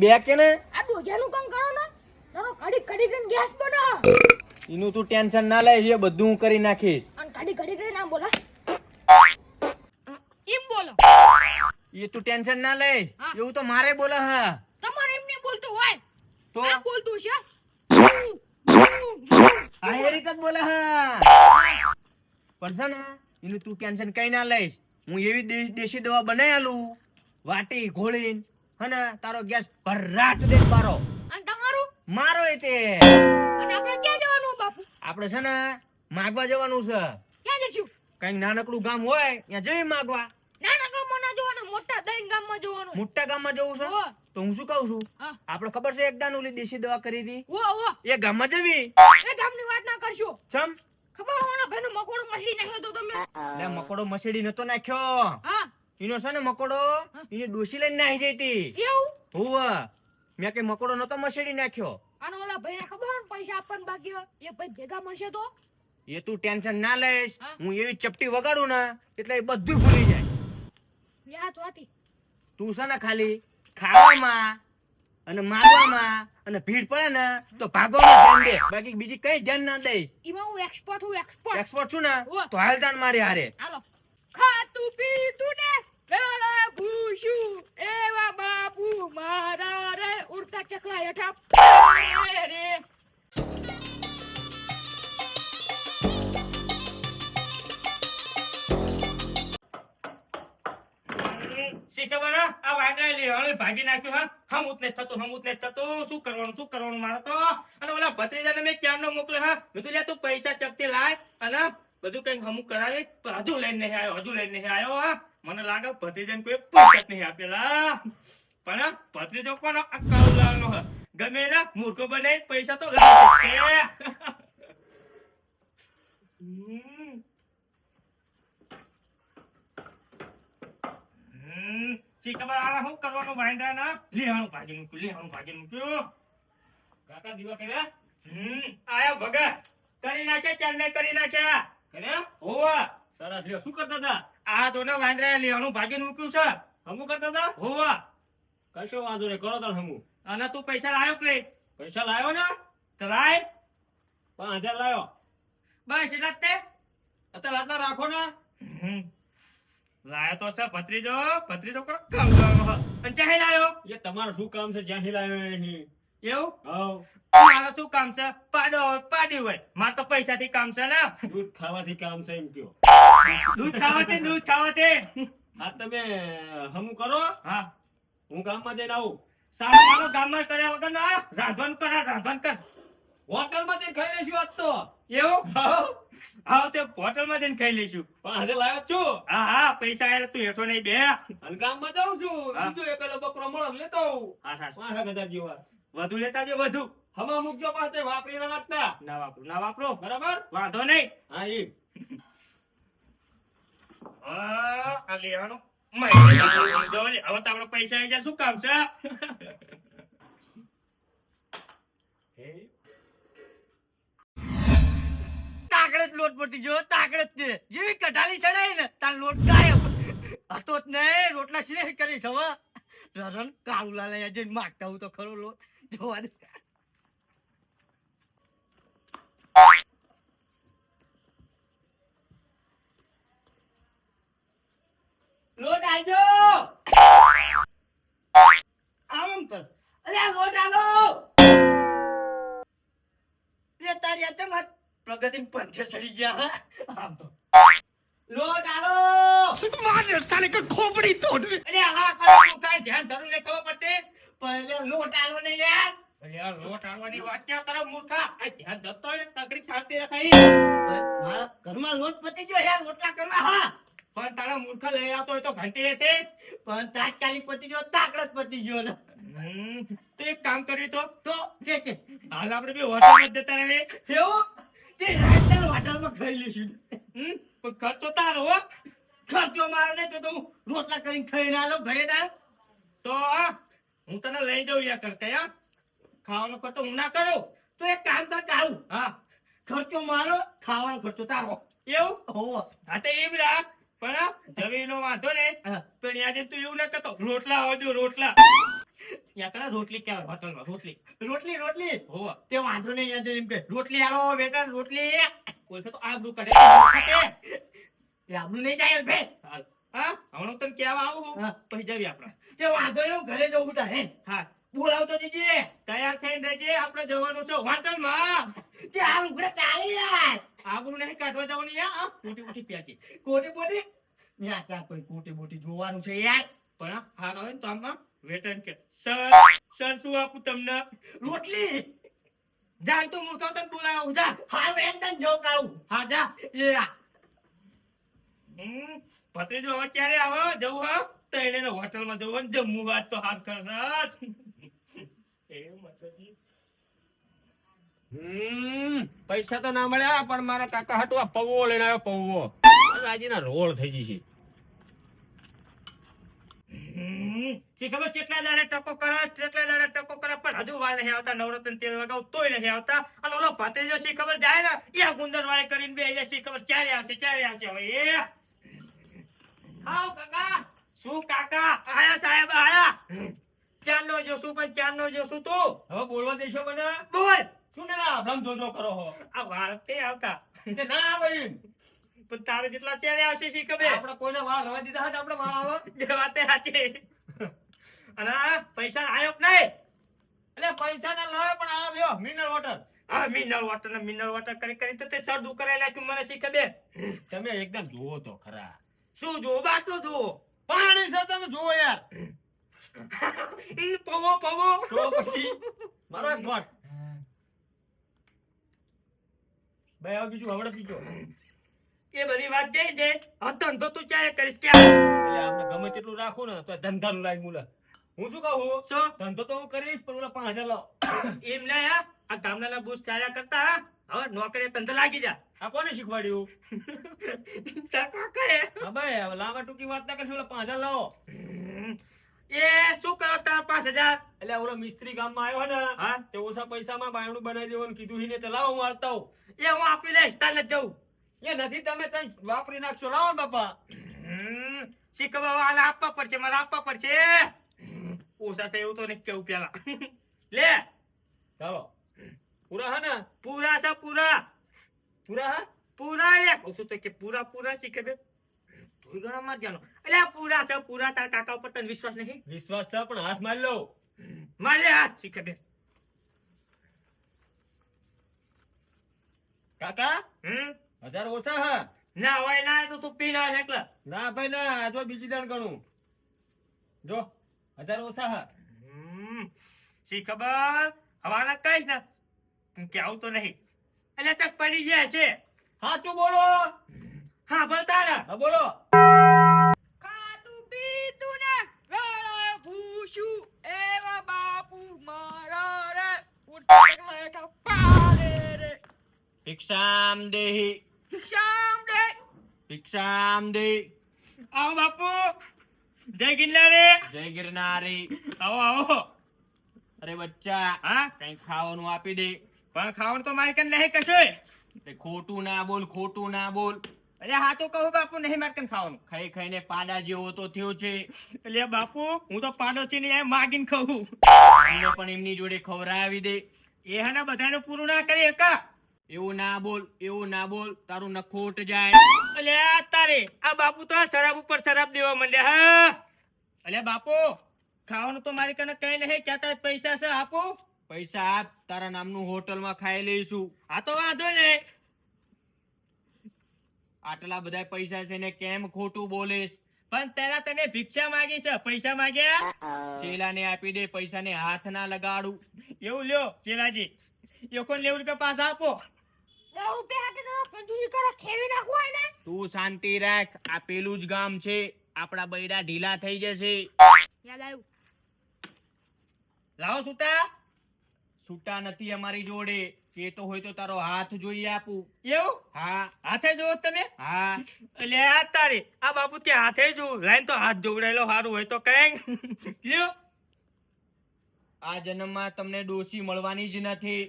બે કે ને? આ ડોજાનું કામ કરો ને. તારો કડી કડી કરીને ગેસ બનાવ એનું તું ટેન્શન ના લે એ બધું હું કરી નાખીશ. અને કડી કડી કરીને આમ બોલા. એમ બોલો. એ તું ટેન્શન ના લે એવું તો મારે બોલે હા. તમારે એમ નહીં બોલતું હોય. તો? આ બોલતું છે. આ એ રીતે બોલે હા. પણ છે ને એનું તું ટેન્શન કઈ ના લઈશ. હું એવી દેશી દવા બનાવી આલું વાટી ઘોળીને. હને તારો ગેસ ભરાટ દે મારો. અને તમારું? મારો એ તે. અને આપણે ક્યાં જવાનું બાપુ? આપણે છે ને માગવા જવાનું છે. ક્યાં જશું? કઈ નાનકડું ગામ હોય ત્યાં જઈ માગવા. નાના ગામમાં ના જવાનું મોટા દઈન ગામમાં જવાનું. મોટા ગામમાં જવું છે? તો હું શું કહું છું. આપણે ખબર છે એક દાન ઓલી દેશી દવા કરી હતી? ઓ ઓ એ ગામમાં જવી. એ ગામની વાત ના કરશો. ચમ? ખબર હોਣਾ ભાઈનો મકોડો મસડી નાખ્યો તો તમે? મકોડો મસેડી નતો નાખ્યો. હા. એનો છે ને મકોડો? એને ડોસી લઈને નાહી જઈતી કેવું? હોવ. મેં કઈ મકોડો નતો મસેડી નાખ્યો. અને ઓલા ભાઈ ખબર પૈસા આપવાના બાકી એ ભાઈ ભેગા મળશે તો? એ તું ટેન્શન ના લઈશ. હું. એવી ચપટી વગાડું ને એટલે એ બધું ભૂલી જાય. યાદ વાતી. તું છે ને ખાલી ખાવામાં અને માગવામાં અને ભીડ પડે ને તો ભાગવામાં ધ્યાન દે. બાકી બીજી કઈ ધ્યાન ના દઈશ. એમાં હું એક્સપર્ટ હું એક્સપર્ટ એક્સપર્ટ છું ને. તો હાલતાન મારી હારે. હાલો. ખાતું પીતું ને. વેળા ભૂશું એવા બાપુ મારા રે ઉડતા ચકલા હેઠા રે શી ખબર આ વાંદરાએ લેવાણું ભાગી નાખ્યું, હા? હમુત ને થતું હમુત ને થતું. શું કરવાનું શું કરવાનું મારે તો? અને ઓલા ભત્રીજાને મેં ક્યારનો મોકલ્યો, હા? મેં લે, તું પૈસા ચકતી લાય અને બધું કઈ હમુક કરાવી. હજુ લઈને આવ્યો, હજુ લઈને આવ્યો, હા? મને લાગે ભત્રીજાને કોઈ પુસ્તક નહીં આપેલા પણ ભત્રીજો પણ અક્કલ કાળુલાલનો ગમે ને મૂર્ખો બને પૈસા તો શી ખબર આને શું કરવાનું વાંદરાના? લેવાનું ભાગી મૂક્યું, લેવાનું ભાગી મૂક્યું. કાકા દીવા કર્યા? હમ, આયા ભગત. કરી નાખ્યા, ચારને કરી નાખ્યા. કર્યા? હોવા. સરસ લ્યો. શું કરતા હતા? આ દોના વાંદરાએ લેવાનું ભાગીને મૂક્યું છે. હમું કરતા હતા? હોવા. કશો વાંધો નહીં, કરો તાર હમું. અને તું પૈસા લાયો કે? પૈસા લાયો ને? તો લાય. પાંચ હજાર લાયો. બસ એટલા જ તે? અત્યારે આટલા રાખો ને. લાયો તો છે ભત્રીજો ભત્રીજો કોણ કામ લાવ્યો? અને ચાહે લાયો એ તમારું શું કામ છે જ્યાં લાવ્યો નહીં એવું? મારે શું કામ છે? પાડો પાડ્યું હોય. મારે તો પૈસાથી કામ છે ને. દૂધ ખાવાથી કામ છે એમ કયો. દૂધ ખાવાથી દૂધ ખાવાથી. હા તમે હમ કરો. હા. હું ગામમાં જઈને આવું. સામે મારો ગામમાં કર્યા વગર ના રાંધણ કર રાંધણ કર. હોટલમાં જઈને ખાઈ લઈશું આજ તો. એવું? આવો તે હોટલમાં જઈને ખાઈ લઈશું. આજે લાવ્યો છું. હા હા પૈસા આયા તું હેઠો નહીં બે. હા અને ગામમાં જાઉં છું. હા. બીજો એક બકરો મળો લેતો આવું. હા પાંચ એક હજાર જેવા. વધુ લેતા જો વધુ. હમા મૂકજો પાસે વાપરી ના નાખતા ના વાપરો ના વાપરો. બરાબર? વાંધો નહીં. હા એ આ લેવાનું મહિને જવા દે. હવે તો પૈસા આવી જાય. શું કામ છે? તાકડે લોટ પડતી જો તાકડત જ તે જેવી કઢાલી ચડાઈ ને તાર લોટ ગાયબ. હતો જ ને રોટલા સિને કરીશ હવે રરણ કાળુલા લઈ જઈને માગતા હું તો ખરો લોટ. જોવા દે લોટ આજો આમ કર. અરે લોટ આલો લે તારી આ ચમ પ્રગતિ પંથે સડી ગયા હા? આમ તો. લોટ આલો અરે હા ખાલી તું કાંઈ ધ્યાન ધરું નહીં ખબર પડતી? પહેલે લોટ આલો ને યાર. અરે આ લોટ આલવાની વાત ક્યાં કરો મૂર્ખા? આ ધ્યાન ધરતો ને તગડી શાંતિ રખાઈ મારા ઘરમાં લોટ પતી ગયો યાર રોટલા કરવા હા. પણ તારા મૂર્ખા લઈ આવતો હોય તો ઘંટી હતી પણ તાત્કાલિક પતી ગયો તાકડત પતી ગયો ને તો એક કામ કર્યું તો. તો કે કે. હાલ આપણે બી હોટલમાં જ જતા રહે એવું? તે રાજસ્થાન હોટલમાં ખાઈ લઈશું. હમ પણ ખર્ચો તારો હો. ખર્ચો મારો ને તો હું રોટલા કરીને ખાઈ ના લો ઘરે તા હું તને લઈ જાઉં યા કરતા યા? ખાવાનો ખર્ચો હું ના કરું? તો એક કામ કર તારું હા. ખર્ચો મારો ખાવાનો ખર્ચો તારો. એવું? હો. હા તો એમ રાખ. પણ જમીનો વાંધો ને પણ આજે તું એવું ના કરતો રોટલા આવજો રોટલા. યા કરા રોટલી ક્યાં હોટલમાં રોટલી. રોટલી રોટલી? હો તે વાંધો નહીં યાર એમ કે રોટલી આલો બેટા રોટલી. ઓળખે તો આબરૂ કરે ખાતે. નહીં જાય ભે હાલ. હા? હમણાં તને કેવા આવું હું. પછી જવી આપણે. તે વાંધો નહીં ઘરે જવું તારે. હા. બોલાવતો દીજે તૈયાર થઈને રહેજે આપણે જવાનું છે હોટલમાં. તે આ ઉઘરે ચાલી યાર આગળ નહીં કાઢવા જવાનું યા કોટી ઉઠી પ્યાચી. કોટી બોટી? ન્યા ત્યાં કોઈ કોટી બોટી જોવાનું છે યાર. પણ હાર આવે ને તો આમાં વેટર કે સર સર શું આપું તમને? રોટલી? જાન તું મૂકો તને બોલાવું જા. હા એકદમ જો કાઢું હા જા. એ હમ, ભત્રીજો હવે ક્યારે આવો? જવું હા? તો એને હોટલમાં જવું ને જમવું વાત તો હાથ કરશસ એ મતલબ પૈસા તો ના મળ્યા પણ મારા કાકા આ પૌવો લઈને આવ્યો પૌવો. રાજીના રોળ થઈ જશે. શી ખબર કેટલા દાડે ટકો કરે કેટલા દાડે ટકો કરે પણ હજુ વાર નહીં આવતા નવરત્ન તેલ લગાવ તોય નહીં આવતા. અને ઓલો ભત્રીજો શી ખબર જાય ને એ ગુંદર વાળે કરીને બે જાય શી ખબર ક્યારે આવશે ક્યારે આવશે હવે એ આવ કાકા. શું કાકા? આયા સાહેબ આયા. ચાંદનો જોશું પણ ચાંદનો જોશું તું. હવે બોલવા દેશો મને. બોલ. શું ને આભલામ જોજો કરો હો. આ વાળતે આવતા. તે ના આવે પણ તારે જેટલા ક્યારે આવશે શી ખબર? આપણે કોઈને વાળ રવા દીધા હતા આપણે વાળ આવો. એ વાતે સાચી. અને પૈસા આયો કે નહીં? એટલે પૈસા ના લાવે પણ આ રહ્યો મિનરલ વોટર આ મિનરલ વોટર ને મિનરલ વોટર કરી કરી તો તે સરદું કરાવી નાખ્યું મને શી ખબર? તમે એકદમ જોવો તો ખરા. શું જો બાટલો જુઓ. પાણી છે તમે જુઓ યાર. પવો પવો. તો પછી મારો ગોટ ભાઈ આવ બીજું હવડે પીજો. એ બધી વાત જઈ દે. હવે ધંધો તું ચાલે કરીશ? એટલે આપણે ગમે તેટલું રાખું ને તો ધંધાનું લાઈન મુલે. હું શું કહું? શું? ધંધો તો હું કરીશ પણ ઓલા પાંચ હજાર લાવો. એમ લે આ ગામડાના બુસ ચાલ્યા કરતા હા? હવે નોકરી ધંધો લાગી જા. આ કોને શીખવાડ્યું? ટકા કહે હવે લાંબા ટૂંકી વાત ના કરશું પાંચ હજાર લાવો. એ શું કરો તાર પાંચ હજાર? એટલે ઓલો મિસ્ત્રી ગામમાં આવ્યો ને હા? તે ઓછા પૈસામાં બાયણું બનાવી દેવાનું કીધું હીને તે લાવો હું હાલતા એ હું આપી દઈશ તારે જવું એ નથી તમે તઈ વાપરી નાખશો. લાવો ને બાપા. હમ, શીખવા આપવા પડશે મારે આપવા પડશે. ઓછા છે એવું તો નહીં કેવું પેલા. લે. ચાલો. પૂરા હા ને? પૂરા છે પૂરા. પૂરા હા? પૂરા લે કહું તો કે પૂરા પૂરા શીખે બે તું ગણા માર જાનો એટલે પૂરા છે પૂરા તારા કાકા ઉપર તને વિશ્વાસ નહીં? વિશ્વાસ છે પણ હાથ માર લો. મારે હાથ. શીખે બે કાકા? હમ? હજાર ઓછા હા? ના હોય ના તો તું પી ના એટલે ના ભાઈ ના આ તો બીજી દાણ ગણું. જો હજાર ઓછા હા. શી ખબર? હવાના કઈશ ને. કે આવું તો નહીં. એટલે તક પડી જાય છે. સાચું બોલો? હા બોલતા ને હા બોલો. ખાતું પીતું ને એવા બાપુ મારા રે. ચકલા પાડે રે. ભિક્ષામ દેહી. ભિક્ષામ દે. ભિક્ષામ દેહી. આવો બાપુ. જય ગિરનારે. જય ગિરનારી. આવો આવો. અરે બચ્ચા હા? કઈ ખાવાનું આપી દે. પણ ખાવાનું તો મારે કઈ નહીં કશું ખોટું ના બોલ ખોટું ના બોલ. અરે હા તો કહું બાપુ નહીં મારે કઈ ખાવાનું. ખાઈ ખાઈને પાડા જેવો તો થયો છે. એટલે બાપુ હું તો પાડોશી ને માગીને અમને પણ એમની જોડે ખવડાવી દે. એ હા બધાનું પૂરું ના કરી એકા. એવું ના બોલ એવું ના બોલ. તારું નખોટ જાય. એટલે તારે આ બાપુ તો શરાબ ઉપર શરાબ દેવા માંડ્યા હા. એટલે બાપુ ખાવાનું તો મારી કને કઈ નહીં ક્યાં પૈસા છે આપો. પૈસા તારા નામનું હોટલમાં ખાઈ લઈશું. આ તો વાંધો ને. આટલા બધા પૈસા છે ને કેમ ખોટું બોલીશ? પણ તેના તને ભિક્ષા માંગી છે પૈસા માંગ્યા? ચેલાને આપી દે પૈસાને હાથ ના લગાડું. એવું લ્યો ચેલાજી. એકોન નેવું રૂપિયા પાછા આપો. તો શાંતિ રાખ. આ પેલું જ ગામ છે. આપણા બૈડા ઢીલા થઈ જશે. યાદ આવ્યું. લાવો સુતા. છૂટા નથી અમારી જોડે. એ તો હોય તો તારો હાથ જોઈ આપું. એવું? હા. હાથે જોવો તમે? હા. એટલે આ તારે. આ બાપુ કે હાથે જો લાઈન તો હાથ જોવડાયેલો સારું હોય તો કઈ લ્યો. આ જન્મમાં તમને ડોસી મળવાની જ નથી.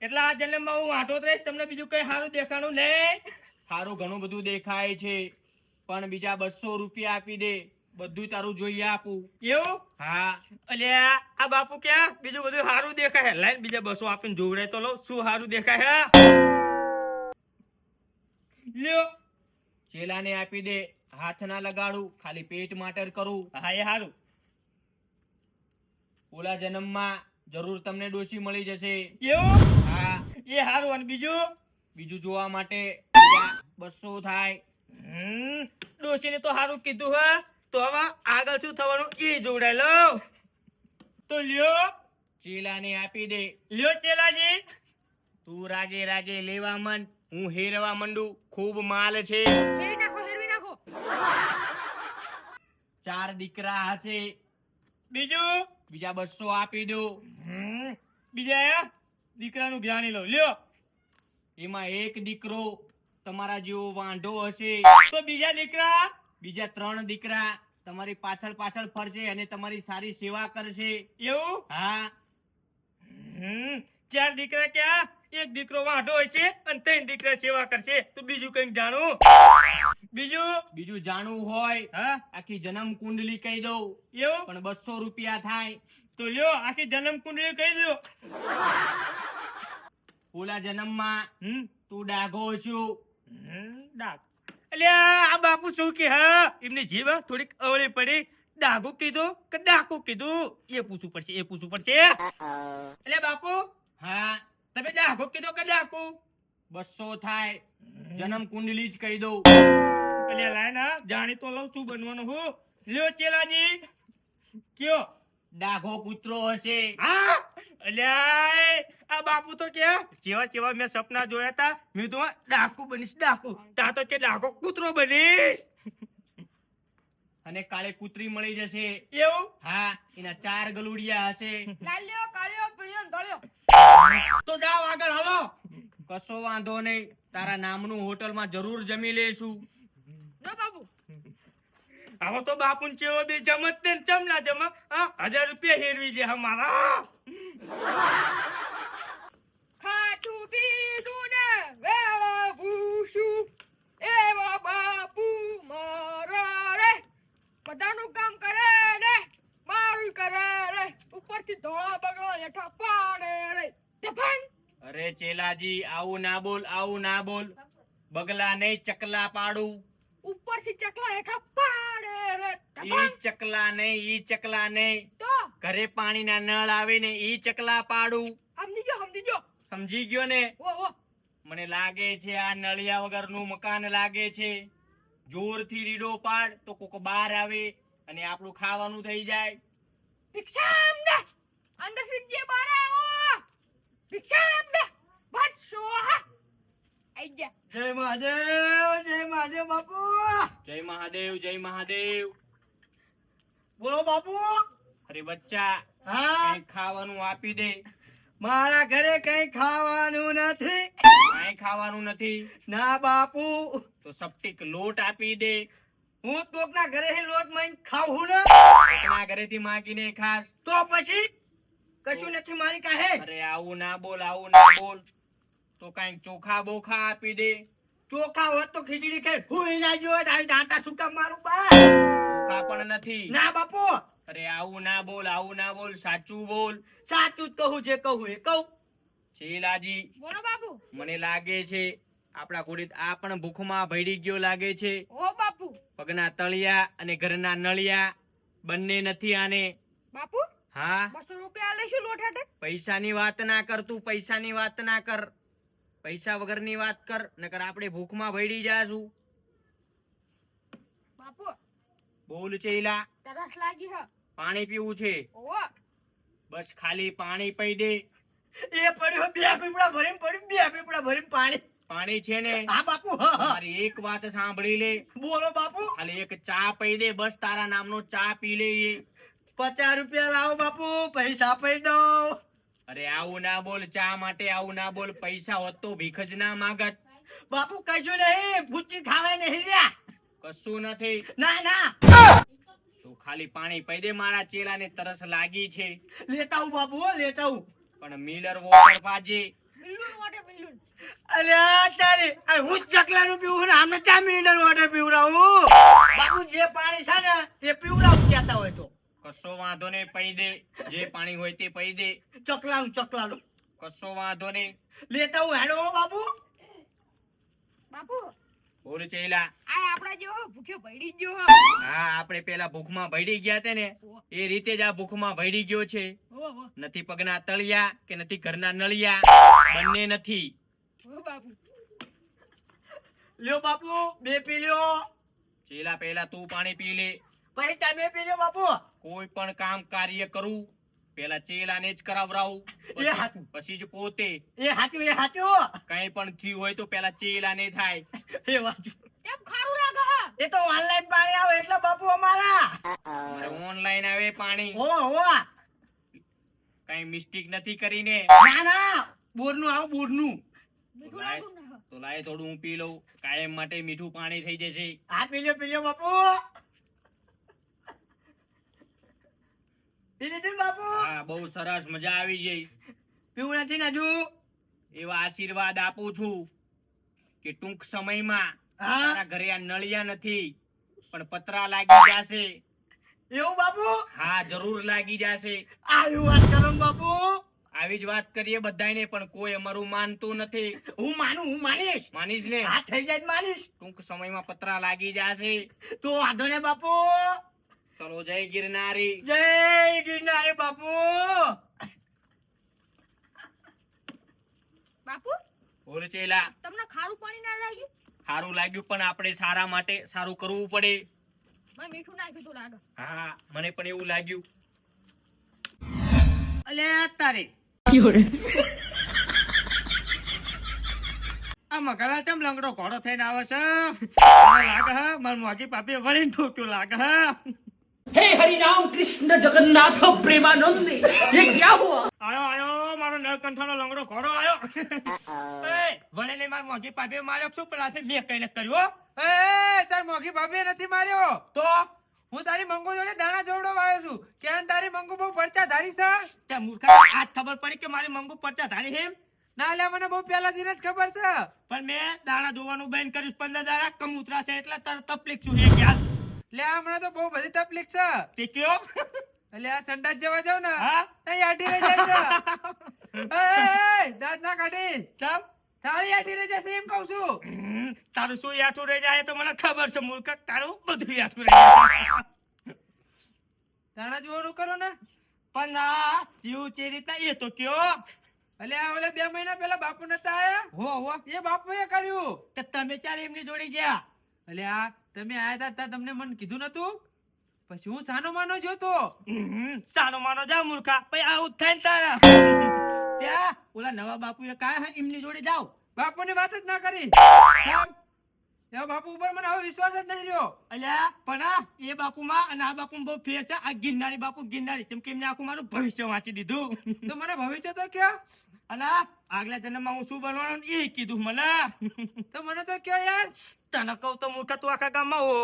એટલે આ જન્મમાં હું વાંટો રહીશ તમને બીજું કઈ સારું દેખાણું નહીં? સારું ઘણું બધું દેખાય છે. પણ બીજા બસો રૂપિયા આપી દે. બધું તારું જોઈએ આપું. એવું? હા. અલ્યા આ બાપુ ક્યાં? બીજું બધું સારું દેખાય લાઈન બીજા બસો આપીને જોવડે તો લઉં. શું સારું દેખાય લ્યો. ચેલાને આપી દે. હાથ ના લગાડું. ખાલી પેટ માટર કરું. હા એ સારું ઓલા જન્મમાં જરૂર તમને ડોશી મળી જશે. એવું? હા. એ સારું અને બીજું? બીજું જોવા માટે બસો થાય. હમ ડોશીને તો સારું કીધું હે. તો હવે આગળ શું થવાનું? એ જોવડાય. લો. તો લ્યો. ચેલાને આપી દે. લ્યો ચેલાજી. તું રાગે રાગે લેવા મન. હું હેરવા મંડું. ખૂબ માલ છે. હેરવી નાખો હેરવી નાખો. ચાર દીકરા હશે. બીજું? બીજા બસો આપી દો. હમ. બીજા? દીકરાનું જ્ઞાની લો. લ્યો. એમાં એક દીકરો તમારા જેવો વાંઢો હશે. તો બીજા દીકરા? બીજા ત્રણ દીકરા તમારી પાછળ પાછળ ફરશે અને તમારી સારી સેવા કરશે. એવું? હા. ચાર દીકરા ક્યાં? એક દીકરો વાઢો હશે અને ત્રણ દીકરા સેવા કરશે. તો બીજું કંઈક જાણું? બીજું? બીજું જાણવું હોય હા? આખી જન્મ કુંડલી કહી દઉં. એવું? પણ બસો રૂપિયા થાય. તો લ્યો આખી જન્મ કુંડલી કહી દો. ઓલા જન્મમાં તું ડાઘો છું. ડાક અલ્યા આ બાપુ શું કે હા? એમની જીભ થોડીક અવળી પડી. ડાકુ કીધું કે ડાકુ કીધું? એ પૂછવું પડશે એ પૂછવું પડશે. એટલે બાપુ? હા તમે ડાકુ કીધું કે ડાકુ? બસો થાય. જન્મ કુંડલી જ કહી દઉં. એટલે લાય ના જાણી તો લઉં શું બનવાનું હું. લ્યો ચેલાજી. કયો? ડાઘો કૂતરો હશે. હા? અલ્યા આ બાપુ તો કે જેવા જેવા મેં સપના જોયા હતા મેં તો ડાકુ બનીશ ડાકુ તા તો કે ડાકો કૂતરો બનીશ. અને કાળે કૂતરી મળી જશે. એવું? હા એના ચાર ગલુડિયા હશે. લાલ્યો કાળિયો પીળ્યો ને તો જાવ આગળ હાલો. કશો વાંધો નહીં તારા નામનું હોટલમાં જરૂર જમી લેશું જો બાબુ હવે તો બાપુન ચેવો બે જમત ને ચમ ના જમા હા? હજાર રૂપિયા હેરવી જે હમારા ખાટું પીધું ને વેળા ભૂસું. એવા બાપુ મારા રે. બધાનું કામ કરે ને મારું કરે રે. ઉપરથી ધોળા બગડો હેઠા પાડે રે. તફાન અરે ચેલાજી આવું ના બોલ આવું ના બોલ. બગલા નહીં ચકલા પાડું. ઉપરથી ચકલા હેઠા પાડે રે. ઈ ચકલા નહીં ઈ ચકલા નહીં. તો? ઘરે પાણીના નળ આવે ને ઈ ચકલા પાડું. સમજી ગયો સમજી ગયો સમજી ગયો ને? ઓ ઓ. મને લાગે છે આ નળિયા વગરનું મકાન લાગે છે. જોરથી રીડો પાડ તો કોક બહાર આવે અને આપણું ખાવાનું થઈ જાય. ભિક્ષામ દે અંદરથી બહાર આવો. ભિક્ષામ દે બસ સોહા જય મહાદેવ જય મહાદેવ બાપુ. જય મહાદેવ જય મહાદેવ. બોલો બાપુ. અરે બચ્ચા હા. ખાવાનું આપી દે. મારા ઘરે કઈ ખાવાનું નથી. કઈ ખાવાનું નથી. ના બાપુ. તો સપ્ટિક લોટ આપી દે. હું કોકના ઘરે લોટમાં ખાવું ને. કોકના ઘરેથી માગીને ખાસ તો પછી કશું નથી મારી કાહે. અરે આવું ના બોલ આવું ના બોલ. તો કંઈક ચોખા બોખા આપી દે. ચોખા હોત તો ખીચડી ખાઈ ભૂઈ ના જો આવી દાંતા સુકા મારું બા ચોખા પણ નથી. ના બાપુ. અરે આવું ના બોલ આવું ના બોલ સાચું બોલ. સાચું જ કહું જે કહું એ કહું. શીલાજી બોલો બાપુ. મને લાગે છે આપણા ઘોડી આ પણ ભૂખમાં ભયડી ગયો લાગે છે. ઓ બાપુ. પગના તળિયા અને ઘરના નળિયા બંને નથી આને. બાપુ. હા? બસો રૂપિયા લઈશું લોઠાટે પૈસાની વાત ના કર તું પૈસાની વાત ના કર. પૈસા વગરની વાત કર નકર આપણે ભૂખમાં ભયડી જાશું. બાપુ બોલ ચેલા તરસ લાગી હ. પાણી પીવું છે. બસ ખાલી પાણી પી દે. એ પડ્યો બે પીપળા ભરીને પડ્યું બે પીપળા ભરીને પાણી. પાણી છે ને? હા બાપુ. મારી એક વાત સાંભળી લે. બોલો બાપુ. ખાલી એક ચા પી દે બસ તારા નામનો ચા પી લે પચાસ રૂપિયા લાવો બાપુ પૈસા પી દો અરે આવું ના બોલ ચા માટે આવું ના બોલ પૈસા હોત તો ભીખ જ ના માગત. બાપુ કશું નહીં ભૂચી ખાવા નહીં રહ્યા. કશું નથી. ના ના. તું ખાલી પાણી પી દે મારા ચેલાને તરસ લાગી છે. લેતા હું બાપુ હો, લેતા હું પણ મિલર વોટર પાજે. અરે અત્યારે અલ્યા તારી હું ચકલાનું પીવું ને આમને ચા મિલર વોટર પીવડાવું? બાપુ જે પાણી છે ને એ પીવડાવું કહેતા હોય તો. કશો વાંધો નહીં પૈ દે. જે પાણી હોય તે પૈ દે. ચકલાનું ચકલાનું. કશો વાંધો નહીં. લેતા હું હેડો બાપુ. બાપુ. બોલ ચેલા આ આપડા જેવો ભૂખ્યો ભયડી ગયો હા. આપણે પેલા ભૂખમાં ભયડી ગયા તે ને એ રીતે જ આ ભૂખમાં ભયડી ગયો છે. હો હો. નથી પગના તળિયા કે નથી ઘરના નળિયા બંને નથી. બાપુ. લ્યો બાપુ બે પી લ્યો. ચેલા પહેલા તું પાણી પી લે. પછી તમે પીજો બાપુ. કોઈ પણ કામ કાર્ય કરું પેલા ચેલાને જ કરાવરાવું. એ પછી- હાચું. પછી જ પોતે. એ હાચું એ હાચું. કઈ પણ થયું હોય તો પેલા ચેલાને થાય. એ વાંચું કેમ ખારું લાગે એ તો ઓનલાઈન પાણી આવે એટલે બાપુ અમારા. ઓનલાઈન આવે પાણી. હો હો. કઈ મિસ્ટેક નથી કરીને. ના ના. બોરનું આવ બોરનું. તો લાય થોડું હું પી લઉં. કાયમ માટે મીઠું પાણી થઈ જશે. હા પી લ્યો પી લ્યો બાપુ. પી બાપુ? હા બહુ સરસ મજા આવી ગઈ. પીવું નથી ને હજુ? એવા આશીર્વાદ આપું છું કે ટૂંક સમયમાં તારા ઘરે આ નળિયા નથી પણ પતરા લાગી જશે. એવું બાપુ? હા જરૂર લાગી જશે. આવી વાત કરો બાપુ? આવી જ વાત કરીએ બધાને પણ કોઈ અમારું માનતું નથી. હું માનું હું માનીશ. માનીશ ને? હા થઈ જાય માનીશ. ટૂંક સમયમાં પતરા લાગી જશે. તો વાંધો ને બાપુ. ચલો જય ગિરનારી. જય ગિરનારી બાપુ. બાપુ બોલ ચેલા. તમને ખારું પાણી ના લાગ્યું? સારું લાગ્યું પણ આપણે સારા માટે સારું કરવું પડે. મને મીઠું નાખ્યું તો લાગે. હા મને પણ એવું લાગ્યું. અલે તારે. આ મકાલા ચમ લંગડો ઘોડો થઈને આવે છે. મને લાગે હે માર મોગી પાપી વળીને ઠોક્યું લાગે હે હે હરિનામ કૃષ્ણ જગન્નાથ પ્રેમાનંદ. એ ક્યાં હુઆ? આયો આયો મારો નળકંઠાનો લંગડો ઘોડો આયો. વળે ને માર મોગી પાપે માર્યો છું પણ આસે મે કઈને કર્યો એ તાર મોગી પાપે નથી માર્યો. તો? હું તારી મંગુ જોડે દાણા જોડો આવ્યો છું. કેન તારી મંગુ બહુ પરચા ધારી છે? તે મૂર્ખા આજ ખબર પડી કે મારી મંગુ પરચા ધારી હે ના લે મને બહુ પહેલા દિન જ ખબર છે. પણ મેં દાણા જોવાનું બેન કર્યું પંદર દાણા કમ ઉતરા છે એટલે તારે તકલીફ છું? હે ગયા લે હમણાં તો બહુ બધી તકલીફ છે. તે કયો એટલે આ સંડાસ જવા જાવ ને. હા. અહીં આટી રહી જાય છે. દાંત ના કાઢી. ચમ? થાળી આટી રહી જશે એમ કહું છું. તારું શું યાઠું રહી જાય તો મને ખબર છે મૂર્ખ. તારું બધું યાઠું રહી જાય. તાણા જોવાનું કરો ને. પણ આ જીવ છે રીતના એ તો કયો? એટલે આ ઓલે બે મહિના પહેલા બાપુ નતા આયા? હો હો. એ બાપુએ કર્યું. કે તમે ચારે એમની જોડી ગયા? એટલે આ તમે આયા હતા તમને મને કીધું નતું? પછી હું સાનો માનો જો તો સાનો માનો જા મૂર્ખા પછી આવું થાય ને તારા. ત્યાં ઓલા નવા બાપુ એ હે એમની જોડે જાઓ. બાપુની વાત જ ના કરી. એવા બાપુ ઉપર મને હવે વિશ્વાસ જ નહીં રહ્યો. અલ્યા પણ આ એ બાપુમાં અને આ બાપુમાં બહુ ફેર છે. આ ગિરનારી બાપુ ગિરનારી કેમ કે એમને આખું મારું ભવિષ્ય વાંચી દીધું. તો મને ભવિષ્ય તો કયો? અને આગલા જન્મમાં હું શું બનવાનું એ કીધું મને. તો મને તો કયો યાર? તને કહું તો મૂર્ખા તું આખા ગામમાં હો.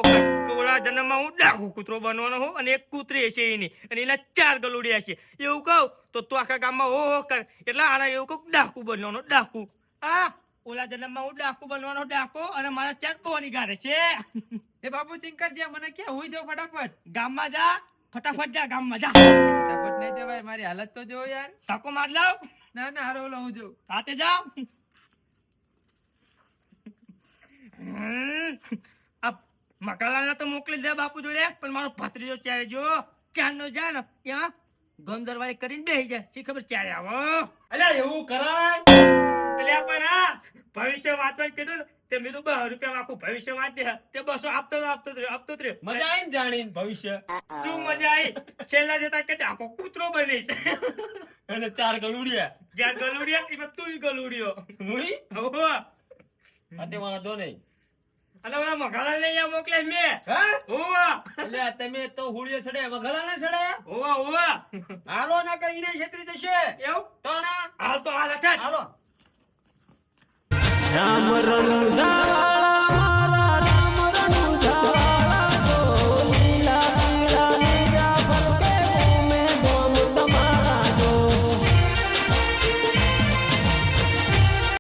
ઓલા જન્મમાં હું ડાકુ કૂતરો બનવાનો હું અને એક કૂતરી હશે એની. અને એના ચાર ગલુડિયા છે એવું કહું તો તું આખા ગામમાં હો કર. એટલે આના એવું કહું ડાકુ બનવાનો ડાકુ. હા? ઓલા જન્મમાં હું ડાકુ બનવાનો ડાકો અને મારા ચાર કોની ગારે છે? એ બાપુ ચિંકર જે મને કે હું જો ફટાફટ. ગામમાં જા ફટાફટ જા ગામમાં જા. ફટાફટ નહીં જવાય મારી હાલત તો જો યાર. ધક્કો માર લાવ. ના ના હારો લઉં હું સાથે જા. આ મકાલાને તો મોકલી દે બાપુ જોડે પણ મારો ભત્રીજો ચારે જો? ચારનો જા ને? ત્યાં ગોમદરવાળી કરીને બેસી જાય. શી ખબર ચારે આવો? અલ્યા એવું કરાય? અલ્યા પણ આ ભવિષ્ય વાંચવાનું કીધું ને તે મેં તો બસો રૂપિયા આખું ભવિષ્ય વાંચ્યા દે. તે બસો આપતો આપતો રહ્યો, આપતો જ રહ્યો. મજા આવી ને જાણીને ભવિષ્ય. શું મજા આવી છેલ્લા જતા કે આખો કૂતરો બનીશ અને ચાર ગલુડિયા. ચાર ગલુડિયા એમાં તું ગલુડિયો. મુઈ હોવા અતે વાંધો નહીં. અલે ઓલા મઘાલાલ ને અહીંયા મોકલે મે. હા? હોવા એટલે તમે તો હુળિયો છડે મઘાલાલ ને છડે હોવા હોવા હાલો ના કઈ કરીને છેતરી જશે. એવું? તણા? હાલ તો હાલ અઠાટ હાલો. રામ રંજાવા